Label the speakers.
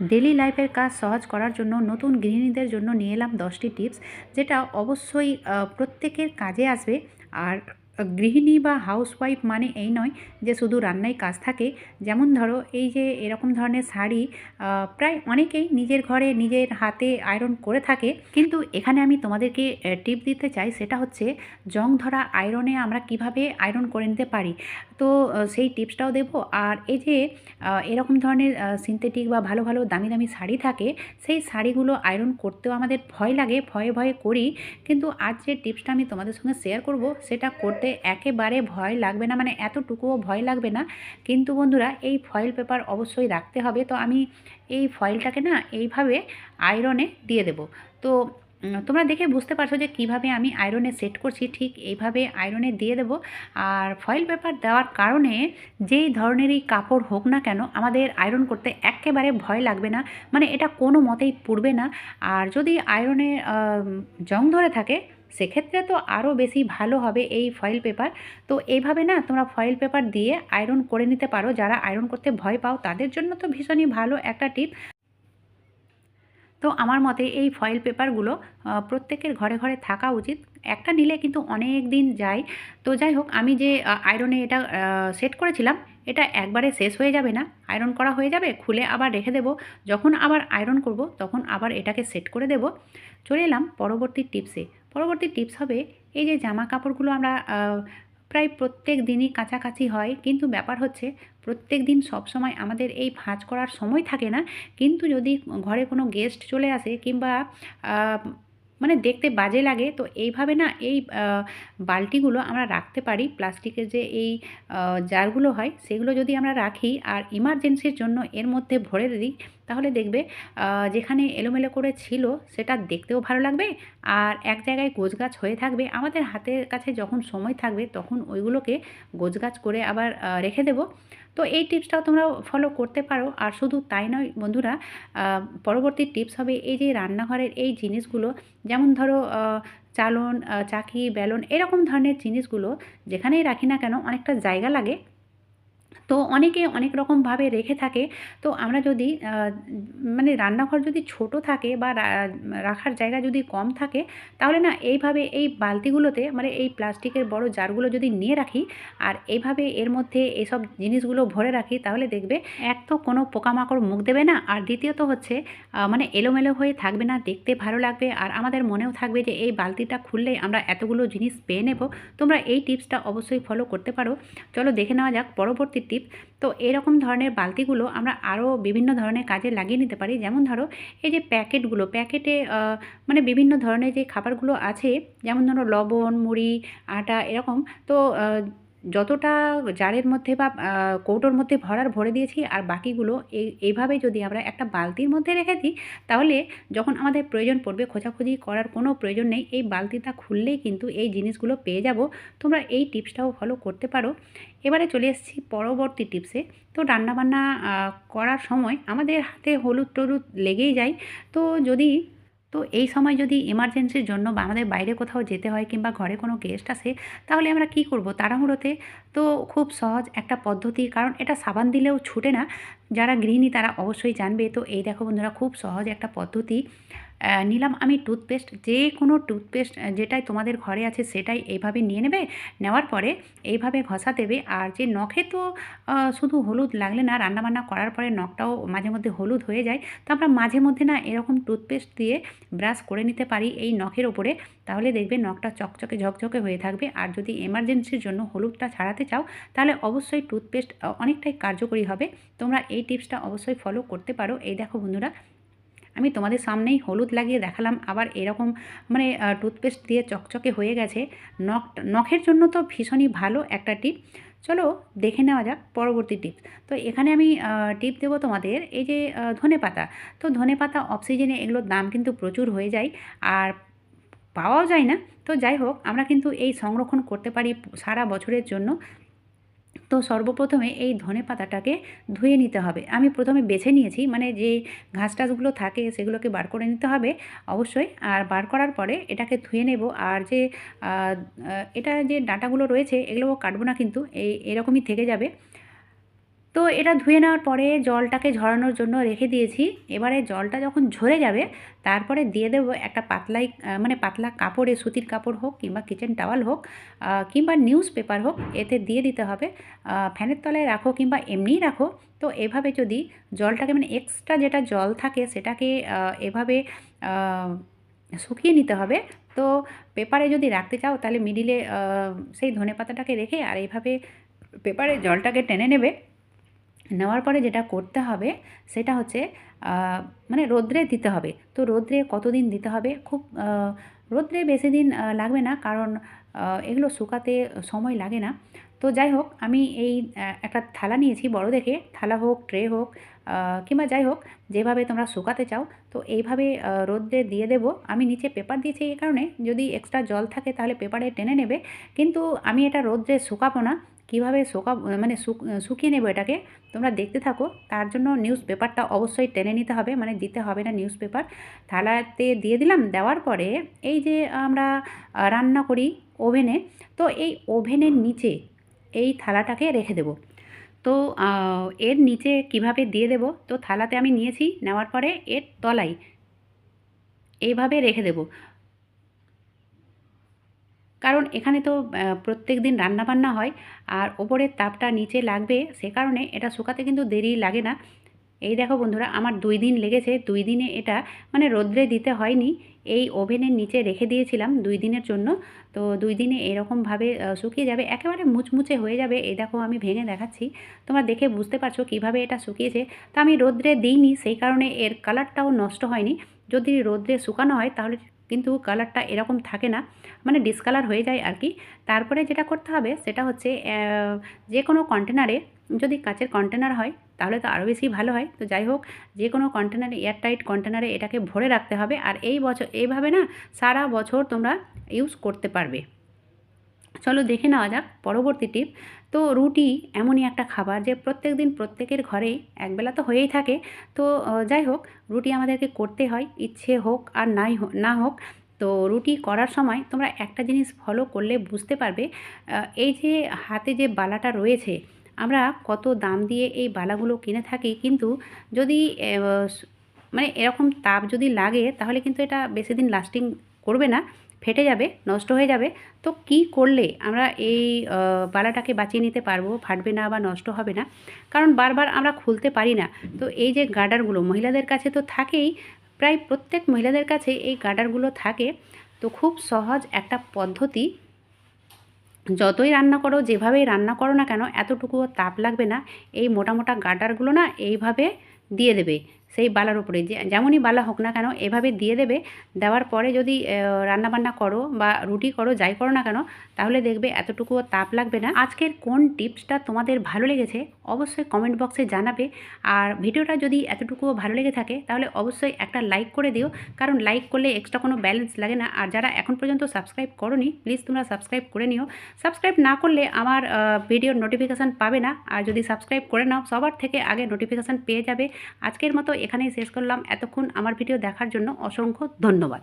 Speaker 1: Daily লাইফের কাজ সহজ করার জন্য নতুন গৃহিণীদের জন্য নিয়ে এলাম দশটি টিপস যেটা অবশ্যই প্রত্যেকের কাজে আসবে। আর গৃহিণী বা হাউসওয়াইফ মানে এই নয় যে শুধু রান্নায় কাজ থাকে। যেমন ধরো এই যে এরকম ধরনের শাড়ি প্রায় অনেকেই নিজের ঘরে নিজের হাতে আয়রন করে থাকে। কিন্তু এখানে আমি তোমাদেরকে টিপ দিতে চাই সেটা হচ্ছে জং ধরা আয়রনে আমরা কীভাবে আয়রন করে নিতে পারি? তো সেই টিপসটাও দেবো। আর এই যে এরকম ধরনের সিনথেটিক বা ভালো ভালো দামি দামি শাড়ি থাকে, সেই শাড়িগুলো আয়রন করতেও আমাদের ভয় লাগে, ভয়ে ভয়ে করি। কিন্তু আজ যে টিপসটা আমি তোমাদের সঙ্গে শেয়ার করব, সেটা করতে একেবারে ভয় লাগবে না মানে এতটুকুও ভয় লাগবে না। কিন্তু বন্ধুরা, এই ফয়েল পেপার অবশ্যই রাখতে হবে। তো আমি এই ফয়েলটাকে না এইভাবে আয়রনে দিয়ে দেব। তো তোমরা দেখে বুঝতে পারছ যে কীভাবে আমি আয়রনে সেট করছি। ঠিক এইভাবে আয়রনে দিয়ে দেব। আর ফয়েল পেপার দেওয়ার কারণে যেই ধরনেরই কাপড় হোক না কেন, আমাদের আয়রন করতে একেবারে ভয় লাগবে না। মানে এটা কোনো মতেই পুড়বে না। আর যদি আয়রনে জং ধরে থাকে সেক্ষেত্রে তো আরও বেশি ভালো হবে এই ফয়েল পেপার তো এইভাবে না তোমরা ফয়েল পেপার দিয়ে আয়রন করে নিতে পারো। যারা আয়রন করতে ভয় পাও, তাদের জন্য তো ভীষণই ভালো একটা টিপ তো আমার মতে এই ফয়েল পেপারগুলো প্রত্যেকের ঘরে ঘরে থাকা উচিত। একটা নিলে কিন্তু অনেক দিন যায়। তো যাই হোক, আমি যে আয়রনে এটা সেট করেছিলাম এটা একবারে শেষ হয়ে যাবে না। আয়রন করা হয়ে যাবে, খুলে আবার রেখে দেব। যখন আবার আয়রন করব, তখন আবার এটাকে সেট করে দেব। চলে এলাম পরবর্তী টিপসে পরবর্তী টিপস হবে, এই যে জামা কাপড়গুলো আমরা প্রায় প্রত্যেক দিনই কাছাকাছি হয়, কিন্তু ব্যাপার হচ্ছে প্রত্যেক দিন সবসময় আমাদের এই ভাঁজ করার সময় থাকে না। কিন্তু যদি ঘরে কোনো গেস্ট চলে আসে কিংবা মানে দেখতে বাজে লাগে। তো এইভাবে না এই বালতিগুলো আমরা রাখতে পারি। প্লাস্টিকের যে এই জারগুলো হয়, সেগুলো যদি আমরা রাখি, আর ইমার্জেন্সির জন্য এর মধ্যে ভরে দিই তাহলে দেখবে যেখানে এলোমেলো করে ছিল সেটা দেখতেও ভালো লাগবে আর এক জায়গায় গোছগাছ হয়ে থাকবে। আমাদের হাতের কাছে যখন সময় থাকবে তখন ওইগুলোকে গোছগাছ করে আবার রেখে দেবো। তো এই টিপসটাও তোমরা ফলো করতে পারো। আর শুধু তাই নয় বন্ধুরা পরবর্তী টিপস হবে এই যে রান্নাঘরের এই জিনিসগুলো, যেমন ধরো চালন চাকি বেলন এরকম ধরনের জিনিসগুলো যেখানেই রাখি না কেন অনেকটা জায়গা লাগে। তো অনেকে অনেক রকমভাবে রেখে থাকে। তো আমরা যদি মানে রান্নাঘর যদি ছোট থাকে বা রাখার জায়গা যদি কম থাকে, তাহলে না এইভাবে এই বালতিগুলোতে মানে এই প্লাস্টিকের বড় জারগুলো যদি নিয়ে রাখি আর এইভাবে এর মধ্যে এইসব জিনিসগুলো ভরে রাখি, তাহলে দেখবে এক তো কোনো পোকামাকড় মুখ দেবে না আর দ্বিতীয়ত হচ্ছে মানে এলোমেলো হয়ে থাকবে না, দেখতে ভালো লাগবে আর আমাদের মনেও থাকবে যে এই বালতিটা খুললেই আমরা এতগুলো জিনিস পেয়ে নেব। তোমরা এই টিপসটা অবশ্যই ফলো করতে পারো। চলো দেখে নেওয়া যাক পরবর্তী টিপ। তো এরকম ধরনের বালতিগুলো আমরা আরও বিভিন্ন ধরনের কাজে লাগিয়ে নিতে পারি। যেমন ধরো, এই যে প্যাকেটগুলো, প্যাকেটে মানে বিভিন্ন ধরনের যে খাবারগুলো আছে, যেমন ধরো লবণ, মুড়ি, আটা, এরকম, তো যতটা জারের মধ্যে বা কৌটোর মধ্যে ভরার ভরে দিয়েছি আর বাকিগুলো এই এইভাবে যদি আমরা একটা বালতির মধ্যে রেখে দিই, তাহলে যখন আমাদের প্রয়োজন পড়বে, খোঁজাখুঁজি করার কোনো প্রয়োজন নেই। এই বালতিটা খুললেই কিন্তু এই জিনিসগুলো পেয়ে যাব। তোমরা এই টিপসটাও ফলো করতে পারো। এবারে চলে এসেছি পরবর্তী টিপসে। তো রান্নাবান্না করার সময় আমাদের হাতে হলুদ টলুদ লেগেই যায়। তো যদি তো এই সময় যদি এমার্জেন্সির জন্য বা আমাদের বাইরে কোথাও যেতে হয় কিংবা ঘরে কোনো গেস্ট আসে, তাহলে আমরা কি করব তাড়াহুড়োতে? তো খুব সহজ একটা পদ্ধতি, কারণ এটা সাবান দিলেও ছুটে না। যারা গৃহিণী তারা অবশ্যই জানবে। তো এই দেখো বন্ধুরা, খুব সহজ একটা পদ্ধতি। নিলাম আমি টুথপেস্ট যে কোনো টুথপেস্ট যেটাই তোমাদের ঘরে আছে সেটাই এইভাবে নিয়ে নেবে। নেওয়ার পরে এইভাবে ঘষা দেবে। আর যে নখে তো শুধু হলুদ লাগলে না, রান্নাবান্না করার পরে নখটাও মাঝে মধ্যে হলুদ হয়ে যায়। তো আমরা মাঝে মধ্যে না এরকম টুথপেস্ট দিয়ে ব্রাশ করে নিতে পারি এই নখের ওপরে। তাহলে দেখবে নখটা চকচকে ঝকঝকে হয়ে থাকবে। আর যদি এমার্জেন্সির জন্য হলুদটা ছাড়াতে চাও, তাহলে অবশ্যই টুথপেস্ট অনেকটাই কার্যকরী হবে। তোমরা এই টিপসটা অবশ্যই ফলো করতে পারো। এই দেখো বন্ধুরা আমি তোমাদের সামনেই হলুদ লাগিয়ে দেখালাম, আবার এরকম মানে টুথপেস্ট দিয়ে চকচকে হয়ে গেছে। নখ, নখের জন্য তো ভীষণই ভালো একটা টিপ চলো দেখে নেওয়া যাক পরবর্তী টিপস তো এখানে আমি টিপ দেবো তোমাদের, এই যে ধনে পাতা। তো ধনে পাতা অক্সিজেনে এগুলোর দাম কিন্তু প্রচুর হয়ে যায়, আর পাওয়াও যায় না। তো যাই হোক, আমরা কিন্তু এই সংরক্ষণ করতে পারি সারা বছরের জন্য। তো সর্বপ্রথমে এই ধনে পাতাটাকে ধুয়ে নিতে হবে। আমি প্রথমে বেছে নিয়েছি মানে যে ঘাস টাসগুলো থাকে সেগুলোকে বার করে নিতে হবে অবশ্যই। আর বার করার পরে এটাকে ধুয়ে নেব। আর যে এটা যে ডাঁটাগুলো রয়েছে এগুলোও কাটবো না কিন্তু, এই, এরকমই থেকে যাবে। তো এটা ধুয়ে নেওয়ার পরে জলটাকে ঝরানোর জন্য রেখে দিয়েছি। এবারে জলটা যখন ঝরে যাবে, তারপরে দিয়ে দেবো একটা পাতলাই মানে পাতলা কাপড়ে, সুতির কাপড় হোক কিংবা কিচেন টাওয়াল হোক কিংবা নিউজ পেপার হোক, এতে দিয়ে দিতে হবে। ফ্যানের তলায় রাখো কিংবা এমনিই রাখো। তো এভাবে যদি জলটাকে মানে এক্সট্রা যেটা জল থাকে সেটাকে এভাবে শুকিয়ে নিতে হবে। তো পেপারে যদি রাখতে চাও তাহলে মিডিলে সেই ধনে পাতাটাকে রেখে আর এইভাবে পেপারে জলটাকে টেনে নেবে। নেওয়ার পরে যেটা করতে হবে, সেটা হচ্ছে মানে রোদ্রে দিতে হবে। তো রোদ্রে কতদিন দিতে হবে? খুব রোদ্রে বেশি দিন লাগবে না কারণ এগুলো শুকাতে সময় লাগে না। তো যাই হোক, আমি এই একটা থালা নিয়েছি বড় দেখে থালা হোক, ট্রে হোক কিংবা যাই হোক, যেভাবে তোমরা শুকাতে চাও, তো এইভাবে রোদ্রে দিয়ে দেবো। আমি নিচে পেপার দিয়েছি এই কারণে। যদি এক্সট্রা জল থাকে তাহলে পেপারে টেনে নেবে। কিন্তু আমি এটা রোদ্রে শুকাবো না। কীভাবে শুকা মানে শুক- শুকিয়ে নেব এটাকে, তোমরা দেখতে থাকো। তার জন্য নিউজ পেপারটা অবশ্যই টেনে নিতে হবে মানে দিতে হবে না নিউজ পেপার থালাতে দিয়ে দিলাম, দেওয়ার পরে এই যে আমরা রান্না করি ওভেনে, তো এই ওভেনের নিচে এই থালাটাকে রেখে দেবো। তো এর নিচে কীভাবে দিয়ে দেবো? তো থালাতে আমি নিয়েছি, নেওয়ার পরে এর তলায় এইভাবে রেখে দেবো। কারণ এখানে তো প্রত্যেক দিন রান্নাবান্না হয় আর ওপরের তাপটা নিচে লাগবে, সে কারণে এটা শুকাতে কিন্তু দেরি লাগে না। এই দেখো বন্ধুরা, আমার দুই দিন লেগেছে, দুই দিনে এটা মানে রোদ্রে দিতে হয়নি। এই ওভেনের নিচে রেখে দিয়েছিলাম দুই দিনের জন্য। তো দুই দিনে এরকমভাবে শুকিয়ে যাবে, একেবারে মুচমুচে হয়ে যাবে, এই দেখো আমি ভেঙে দেখাচ্ছি। তোমরা দেখে বুঝতে পারছ কীভাবে এটা শুকিয়েছে। তো আমি রোদ্রে দিইনি, সেই কারণে এর কালারটাও নষ্ট হয়নি। যদি রোদ্রে শুকানো হয় তাহলে কিন্তু কালারটা এরকম থাকে না মানে ডিসকালার হয়ে যায় আর কি। তারপরে যেটা করতে হবে সেটা হচ্ছে যে কোনো কন্টেনারে যদি কাচের কন্টেনার হয়, তাহলে তো আরও বেশি ভালো হয়। তো যাই হোক, যে কোনো কন্টেনারে এয়ারটাইট কন্টেনারে এটাকে ভরে রাখতে হবে। আর এই বছর, এইভাবে না সারা বছর তোমরা ইউজ করতে পারবে। চলো দেখে নেওয়া যাক, পরবর্তী টিপ। তো রুটি এমনই একটা খাবার যে প্রত্যেক দিন প্রত্যেকের ঘরেই একবেলা তো হয়েই থাকে। তো যাই হোক, রুটি আমাদেরকে করতে হয়, ইচ্ছে হোক আর নাই না হোক। তো রুটি করার সময় তোমরা একটা জিনিস ফলো করলে বুঝতে পারবে এই যে হাতে যে বালাটা রয়েছে, আমরা কত দাম দিয়ে এই বালাগুলো কিনে থাকি। কিন্তু যদি মানে এরকম তাপ যদি লাগে, তাহলে কিন্তু এটা বেশি দিন লাস্টিং করবে না। ফেটে যাবে, নষ্ট হয়ে যাবে, তো কি করলে আমরা এই বালাটাকে বাঁচিয়ে নিতে পারব, ফাটবে না বা নষ্ট হবে না? কারণ বারবার আমরা খুলতে পারি না। তো এই যে গার্ডারগুলো মহিলাদের কাছে তো থাকেই, প্রায় প্রত্যেক মহিলাদের কাছে এই গার্ডারগুলো থাকে। তো খুব সহজ একটা পদ্ধতি, যতই রান্না করো, যেভাবেই রান্না করো না কেন, এতটুকুও তাপ লাগবে না। এই মোটা মোটা গার্ডারগুলো না এইভাবে দিয়ে দেবে। সেই বালার উপরে। যে, যেমনই বালা হোক না কেন, এভাবে দিয়ে দেবে, দেওয়ার পরে যদি রান্নাবান্না করো বা রুটি করো, যাই করো না কেন, তাহলে দেখবে এতটুকুও তাপ লাগবে না। আজকের কোন টিপসটা তোমাদের ভালো লেগেছে, অবশ্যই কমেন্ট বক্সে জানাবে। আর ভিডিওটা যদি এতটুকুও ভালো লেগে থাকে, তাহলে অবশ্যই একটা লাইক করে দিও। কারণ লাইক করলে এক্সট্রা কোনো ব্যালেন্স লাগে না। আর যারা এখন পর্যন্ত সাবস্ক্রাইব করোনি, প্লিজ তোমরা সাবস্ক্রাইব করে নিও। সাবস্ক্রাইব না করলে আমার ভিডিওর নোটিফিকেশান পাবে না। আর যদি সাবস্ক্রাইব করে নাও, সবার থেকে আগে নোটিফিকেশান পেয়ে যাবে। আজকের মতো এখানেই শেষ করলাম। এতক্ষণ আমার ভিডিও দেখার জন্য অসংখ্য ধন্যবাদ।